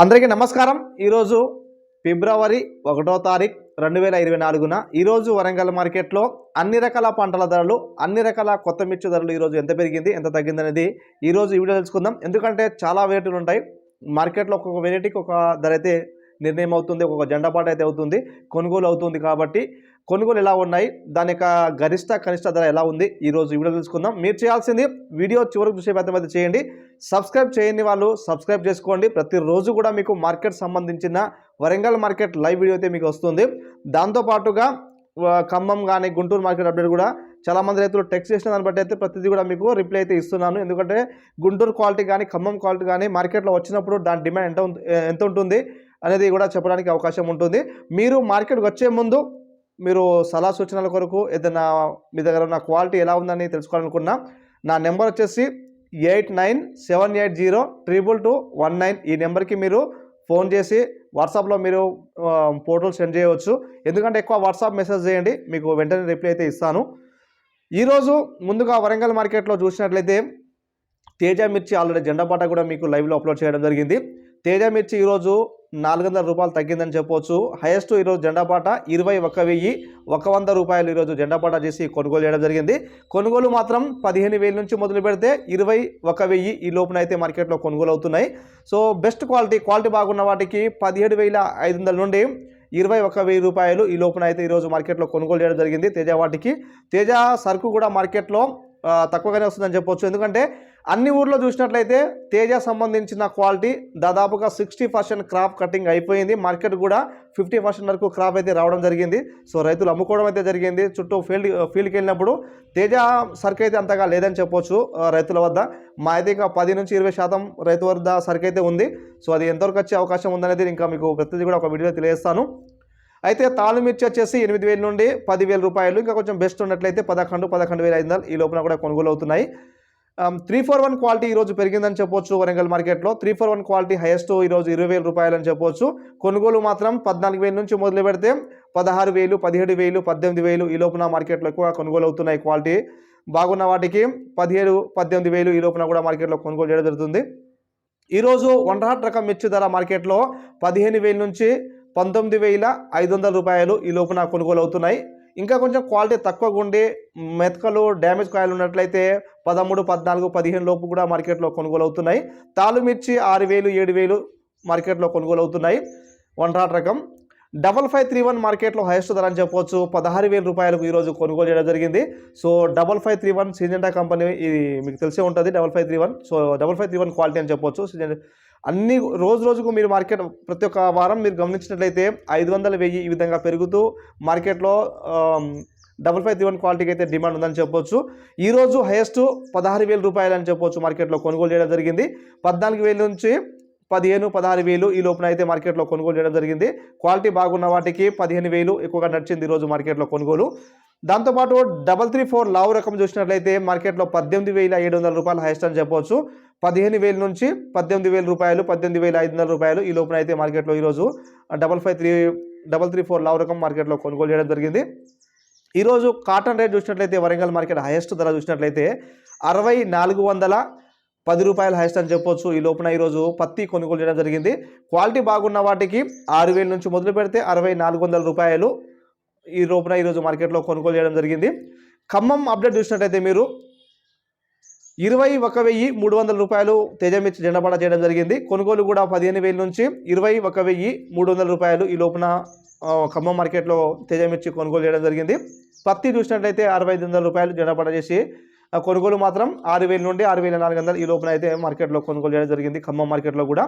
అందరికీ నమస్కారం. ఈరోజు ఫిబ్రవరి ఒకటో తారీఖు రెండు వేల ఇరవై నాలుగున ఈరోజు వరంగల్ మార్కెట్లో అన్ని రకాల పంటల ధరలు అన్ని రకాల కొత్త మిర్చి ధరలు ఈరోజు ఎంత పెరిగింది ఎంత తగ్గింది అనేది ఈరోజు ఈ వీడియో తెలుసుకుందాం. ఎందుకంటే చాలా వెరైటీలు ఉంటాయి. మార్కెట్లో ఒక్కొక్క వెరైటీకి ఒక ధర అయితే నిర్ణయం అవుతుంది ఒక్కొక్క జెండా పాట అయితే అవుతుంది కొనుగోలు అవుతుంది కాబట్టి కొనుగోలు ఎలా ఉన్నాయి దాని యొక్క గరిష్ట కనిష్ట ధర ఎలా ఉంది ఈరోజు వీడియో తెలుసుకుందాం. మీరు చేయాల్సింది వీడియో చివరికి చూసే ప్రయత్నం చేయండి. సబ్స్క్రైబ్ చేయని వాళ్ళు సబ్స్క్రైబ్ చేసుకోండి. ప్రతిరోజు కూడా మీకు మార్కెట్ సంబంధించిన వరంగల్ మార్కెట్ లైవ్ వీడియో అయితే మీకు వస్తుంది. దాంతోపాటుగా ఖమ్మం కానీ గుంటూరు మార్కెట్ అప్డేట్ కూడా చాలామంది రైతులు టెక్స్ట్ చేసిన దాన్ని బట్టి అయితే ప్రతిదీ కూడా మీకు రిప్లై అయితే ఇస్తున్నాను. ఎందుకంటే గుంటూరు క్వాలిటీ కానీ ఖమ్మం క్వాలిటీ కానీ మార్కెట్లో వచ్చినప్పుడు దాని డిమాండ్ ఎంత ఎంత ఉంటుంది అనేది కూడా చెప్పడానికి అవకాశం ఉంటుంది. మీరు మార్కెట్కి వచ్చే ముందు మీరు సలహా సూచనల కొరకు ఏదైనా మీ దగ్గర ఉన్న క్వాలిటీ ఎలా ఉందని తెలుసుకోవాలనుకున్నా నా నెంబర్ వచ్చేసి eight nine seven eight zero triple two one nine ఈ నెంబర్కి మీరు ఫోన్ చేసి వాట్సాప్లో మీరు ఫోటోలు సెండ్ చేయవచ్చు. ఎందుకంటే ఎక్కువ వాట్సాప్ మెసేజ్ చేయండి మీకు వెంటనే రిప్లై అయితే ఇస్తాను. ఈరోజు ముందుగా వరంగల్ మార్కెట్లో చూసినట్లయితే తేజ మిర్చి ఆల్రెడీ జెండా పాట కూడా మీకు లైవ్లో అప్లోడ్ చేయడం జరిగింది. తేజ మిర్చి ఈరోజు నాలుగు వందల రూపాయలు తగ్గిందని చెప్పవచ్చు హైయెస్ట్ ఈరోజు జెండాపాట ఇరవై ఒక వెయ్యి ఒక వంద రూపాయలు ఈరోజు జెండాపాట చేసి కొనుగోలు చేయడం జరిగింది. కొనుగోలు మాత్రం పదిహేను వేల నుంచి మొదలు పెడితే ఇరవై ఒక వెయ్యి ఈ లోపున అయితే మార్కెట్లో కొనుగోలు అవుతున్నాయి. సో బెస్ట్ క్వాలిటీ క్వాలిటీ బాగున్న వాటికి పదిహేడు వేల ఐదు వందల నుండి ఇరవై ఒక వెయ్యి రూపాయలు ఈ లోపున అయితే ఈరోజు మార్కెట్లో కొనుగోలు చేయడం జరిగింది. తేజ వాటికి తేజ సరుకు కూడా మార్కెట్లో తక్కువగానే వస్తుందని చెప్పొచ్చు. ఎందుకంటే అన్ని ఊర్లో చూసినట్లయితే తేజ సంబంధించిన క్వాలిటీ దాదాపుగా సిక్స్టీ పర్సెంట్ క్రాప్ కటింగ్ అయిపోయింది. మార్కెట్ కూడా ఫిఫ్టీ పర్సెంట్ వరకు క్రాప్ అయితే రావడం జరిగింది. సో రైతులు అమ్ముకోవడం అయితే జరిగింది. చుట్టూ ఫీల్డ్ ఫీల్డ్కి వెళ్ళినప్పుడు తేజ సరుకు అయితే అంతగా లేదని చెప్పొచ్చు రైతుల వద్ద. మా అయితే ఇంకా పది నుంచి ఇరవై శాతం రైతు వద్ద సరుకు అయితే ఉంది. సో అది ఎంతవరకు వచ్చే అవకాశం ఉందనేది ఇంకా మీకు ప్రతిదీ కూడా ఒక వీడియో తెలియజేస్తాను. అయితే తాళు మిర్చి వచ్చేసి ఎనిమిది వేల నుండి పదివేల రూపాయలు. ఇంకా కొంచెం బెస్ట్ ఉన్నట్లయితే పదకొండు పదకొండు వేల ఐదు ఈ లోపల కూడా కొనుగోలు అవుతున్నాయి. త్రీ ఫోర్ వన్ క్వాలిటీ ఈరోజు పెరిగిందని చెప్పొచ్చు వరంగల్ మార్కెట్లో. Three four one quality highest ఈరోజు ఇరవై వేల రూపాయలని చెప్పొచ్చు. కొనుగోలు మాత్రం పద్నాలుగు వేల నుంచి మొదలు పెడితే పదహారు వేలు పదిహేడు వేలు పద్దెనిమిది వేలు ఈ లోపున మార్కెట్లో ఎక్కువ కొనుగోలు అవుతున్నాయి క్వాలిటీ బాగున్న వాటికి పదిహేడు పద్దెనిమిది వేలు ఈ లోపున కూడా మార్కెట్లో కొనుగోలు చేయడం జరుగుతుంది. ఈరోజు వన్ హాట్ రకం మిర్చి ధర మార్కెట్లో పదిహేను వేల నుంచి పంతొమ్మిది వేల ఐదు వందల రూపాయలు ఈ లోపున కొనుగోలు అవుతున్నాయి ఇంకా కొంచెం క్వాలిటీ తక్కువగా ఉండి మెతకలు డ్యామేజ్ కాయలు ఉన్నట్లయితే పదమూడు పద్నాలుగు పదిహేను లోపు కూడా మార్కెట్లో కొనుగోలు అవుతున్నాయి తాలు మిర్చి ఆరు వేలు ఏడు వేలు మార్కెట్లో కొనుగోలు అవుతున్నాయి వన్ రకం. డబల్ ఫైవ్ త్రీ వన్ మార్కెట్లో హైయెస్ట్ ధర అని చెప్పవచ్చు పదహారు వేల రూపాయలకు ఈరోజు కొనుగోలు చేయడం జరిగింది. So double five three one Syngenta company ఇది మీకు తెలిసే ఉంటుంది. Double five three one. So double five three one quality అని చెప్పొచ్చు. సిజెంటా అన్ని రోజు రోజుకు మీరు మార్కెట్ ప్రతి ఒక్క వారం మీరు గమనించినట్లయితే ఐదు వందల వెయ్యి ఈ విధంగా పెరుగుతూ మార్కెట్లో డబల్ ఫైవ్ త్రీ వన్ క్వాలిటీకి అయితే డిమాండ్ ఉందని చెప్పొచ్చు. ఈరోజు హైయెస్ట్ పదహారు వేల రూపాయలు అని చెప్పొచ్చు మార్కెట్లో కొనుగోలు చేయడం జరిగింది. పద్నాలుగు వేల నుంచి పదిహేను పదహారు వేలు ఈ లోపున అయితే మార్కెట్లో కొనుగోలు చేయడం జరిగింది. క్వాలిటీ బాగున్న వాటికి పదిహేను వేలు ఎక్కువగా నడిచింది ఈరోజు మార్కెట్లో కొనుగోలు. దాంతోపాటు డబల్ త్రీ ఫోర్ లావు రకం చూసినట్లయితే మార్కెట్లో పద్దెనిమిది వేల ఏడు వందల రూపాయలు హైయెస్ట్ అని చెప్పవచ్చు పదిహేను వేల నుంచి పద్దెనిమిది వేల రూపాయలు పద్దెనిమిది వేల ఐదు వందల రూపాయలు ఈ లోపున అయితే మార్కెట్లో ఈరోజు double five three double three four లావు రకం మార్కెట్లో కొనుగోలు చేయడం జరిగింది. ఈరోజు కాటన్ రేట్ చూసినట్లయితే వరంగల్ మార్కెట్ హైయెస్ట్ ధర చూసినట్లయితే అరవై నాలుగు వందల పది రూపాయలు హైయెస్ట్ అని చెప్పొచ్చు. ఈ లోపున ఈరోజు పత్తి కొనుగోలు చేయడం జరిగింది. క్వాలిటీ బాగున్న వాటికి ఆరు వేల నుంచి మొదలు పెడితే అరవై నాలుగు వందల రూపాయలు ఈ లోపున ఈరోజు మార్కెట్లో కొనుగోలు చేయడం జరిగింది. ఖమ్మం అప్డేట్ చూసినట్లయితే మీరు ఇరవై ఒక వెయ్యి మూడు వందల రూపాయలు తేజమిర్చి జెండపాట చేయడం జరిగింది. కొనుగోలు కూడా పదిహేను వేల నుంచి ఇరవై ఒక వెయ్యి మూడు వందల రూపాయలు ఈ లోపున ఖమ్మం మార్కెట్లో తేజమిర్చి కొనుగోలు చేయడం జరిగింది. పత్తి చూసినట్లయితే అరవై ఐదు వందల రూపాయలు జెండపాట చేసి కొనుగోలు మాత్రం ఆరు వేల నుండి ఆరు వేల నాలుగు వందలు ఈ లోపున అయితే మార్కెట్లో కొనుగోలు చేయడం జరిగింది ఖమ్మం మార్కెట్లో కూడా.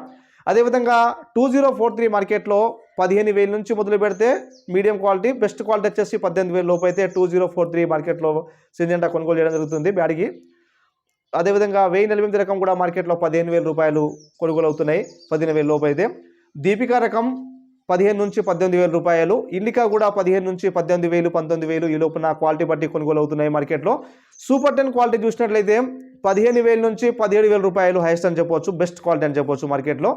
అదేవిధంగా టూ జీరో ఫోర్ త్రీ మార్కెట్లో పదిహేను వేల నుంచి మొదలు పెడితే మీడియం క్వాలిటీ బెస్ట్ క్వాలిటీ వచ్చేసి పద్దెనిమిది వేల లోపు అయితే టూ జీరో ఫోర్ త్రీ మార్కెట్లో సింజెంటా కొనుగోలు చేయడం జరుగుతుంది బ్యాడ్కి. అదేవిధంగా వెయ్యి ఎనిమిది రకం కూడా మార్కెట్లో పదిహేను వేల రూపాయలు కొనుగోలు అవుతున్నాయి పదిహేను వేల లోపు అయితే దీపికా రకం పదిహేను నుంచి పద్దెనిమిది వేల రూపాయలు ఇండికా కూడా పదిహేను నుంచి పద్దెనిమిది వేలు పంతొమ్మిది వేలు ఈ లోపున క్వాలిటీ బట్టి కొనుగోలు అవుతున్నాయి మార్కెట్లో. సూపర్ టెన్ క్వాలిటీ చూసినట్లయితే పదిహేను వేల నుంచి పదిహేడు వేల రూపాయలు హైయెస్ట్ అని చెప్పొచ్చు బెస్ట్ క్వాలిటీ అని చెప్పొచ్చు మార్కెట్లో.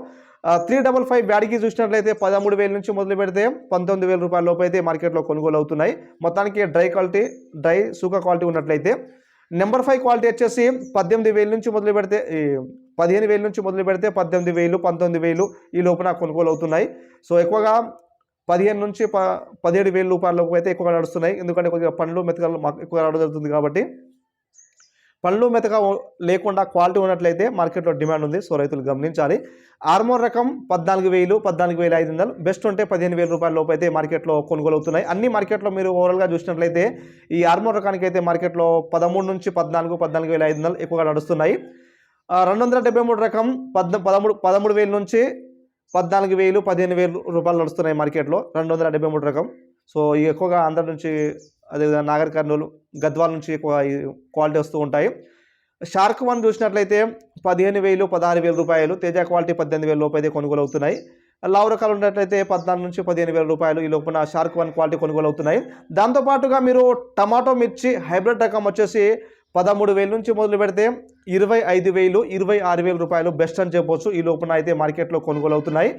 త్రీ డబల్ ఫైవ్ బ్యాడ్కి చూసినట్లయితే పదమూడు వేల నుంచి మొదలు పెడితే పంతొమ్మిది వేల రూపాయల లోపు అయితే మార్కెట్లో కొనుగోలు అవుతున్నాయి మొత్తానికి డ్రై క్వాలిటీ డ్రై సూక క్వాలిటీ ఉన్నట్లయితే నెంబర్ ఫైవ్ క్వాలిటీ వచ్చేసి పద్దెనిమిది వేల నుంచి మొదలు పెడితే పదిహేను వేల నుంచి మొదలు పెడితే పద్దెనిమిది వేలు పంతొమ్మిది వేలు ఈ లోపున కొనుగోలు అవుతున్నాయి. సో ఎక్కువగా పదిహేను నుంచి ప పదిహేడు వేల రూపాయలకు అయితే ఎక్కువగా నడుస్తున్నాయి. ఎందుకంటే కొద్దిగా పండ్లు మెతకలు మాకు ఎక్కువగా నడవడం జరుగుతుంది కాబట్టి పళ్ళు మెతక లేకుండా క్వాలిటీ ఉన్నట్లయితే మార్కెట్లో డిమాండ్ ఉంది. సో రైతులు గమనించాలి. ఆర్మోర్ రకం పద్నాలుగు వేలు పద్నాలుగు వేల ఐదు వందలు. బెస్ట్ ఉంటే పదిహేను వేల రూపాయల లోపు అయితే మార్కెట్లో కొనుగోలు అవుతున్నాయి అన్ని మార్కెట్లో మీరు ఓవరాల్గా చూసినట్లయితే ఈ ఆర్మోర్ రకానికి అయితే మార్కెట్లో పదమూడు నుంచి పద్నాలుగు పద్నాలుగు వేల ఐదు వందలు ఎక్కువగా నడుస్తున్నాయి. రెండు వందల డెబ్బై మూడు రకం పద్ పదమూడు పదమూడు వేల నుంచి పద్నాలుగు వేలు పదిహేను వేలు రూపాయలు నడుస్తున్నాయి మార్కెట్లో. రెండు వందల డెబ్బై మూడు రకం. సో ఎక్కువగా ఆంధ్ర నుంచి అదేవిధంగా నాగర్ కర్నూలు గద్వాల నుంచి ఎక్కువ క్వాలిటీ వస్తూ ఉంటాయి. షార్క్ వన్ చూసినట్లయితే పదిహేను వేలు పదహారు వేల రూపాయలు. తేజ క్వాలిటీ పద్దెనిమిది వేల లోపు అయితే కొనుగోలు అవుతున్నాయి లావు రకాలు ఉన్నట్లయితే పద్నాలుగు నుంచి పదిహేను వేల రూపాయలు ఈ లోపున షార్క్ వన్ క్వాలిటీ కొనుగోలు అవుతున్నాయి దాంతోపాటుగా మీరు టమాటో మిర్చి హైబ్రిడ్ రకం వచ్చేసి పదమూడు వేల నుంచి మొదలు పెడితే ఇరవై ఐదు వేలు ఇరవై ఆరు వేల రూపాయలు బెస్ట్ అని చెప్పొచ్చు. ఈ లోపున అయితే మార్కెట్లో కొనుగోలు అవుతున్నాయి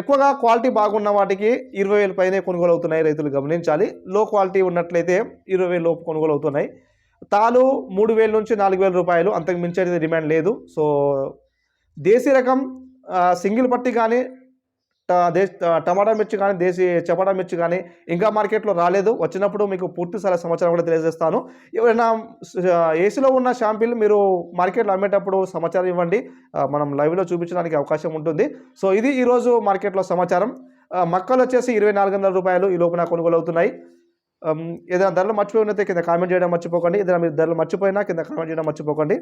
ఎక్కువగా క్వాలిటీ బాగున్న వాటికి ఇరవై వేల పైనే కొనుగోలు అవుతున్నాయి రైతులు గమనించాలి. లో క్వాలిటీ ఉన్నట్లయితే ఇరవై వేల లోపు కొనుగోలు అవుతున్నాయి. తాలు మూడు వేల నుంచి నాలుగు వేల రూపాయలు అంతకు మించి అయితే డిమాండ్ లేదు. సో దేశీ రకం సింగిల్ పట్టి కానీ దేశ టమాటా మిర్చి కానీ దేశీ చపాటా మిర్చి కానీ ఇంకా మార్కెట్లో రాలేదు. వచ్చినప్పుడు మీకు పూర్తి స్థాయి సమాచారం కూడా తెలియజేస్తాను. ఎవరైనా ఏసీలో ఉన్న షాంపిల్ మీరు మార్కెట్లో అమ్మేటప్పుడు సమాచారం ఇవ్వండి. మనం లైవ్లో చూపించడానికి అవకాశం ఉంటుంది. సో ఇది ఈరోజు మార్కెట్లో సమాచారం. మక్కలు వచ్చేసి ఇరవై నాలుగు వందల రూపాయలు ఈ లోపున కొనుగోలు అవుతున్నాయి. ఏదైనా ధరలు మర్చిపోయినైతే కింద కామెంట్ చేయడం మర్చిపోకండి. ఏదైనా మీరు ధరలు మర్చిపోయినా కింద కామెంట్ చేయడం మర్చిపోకండి.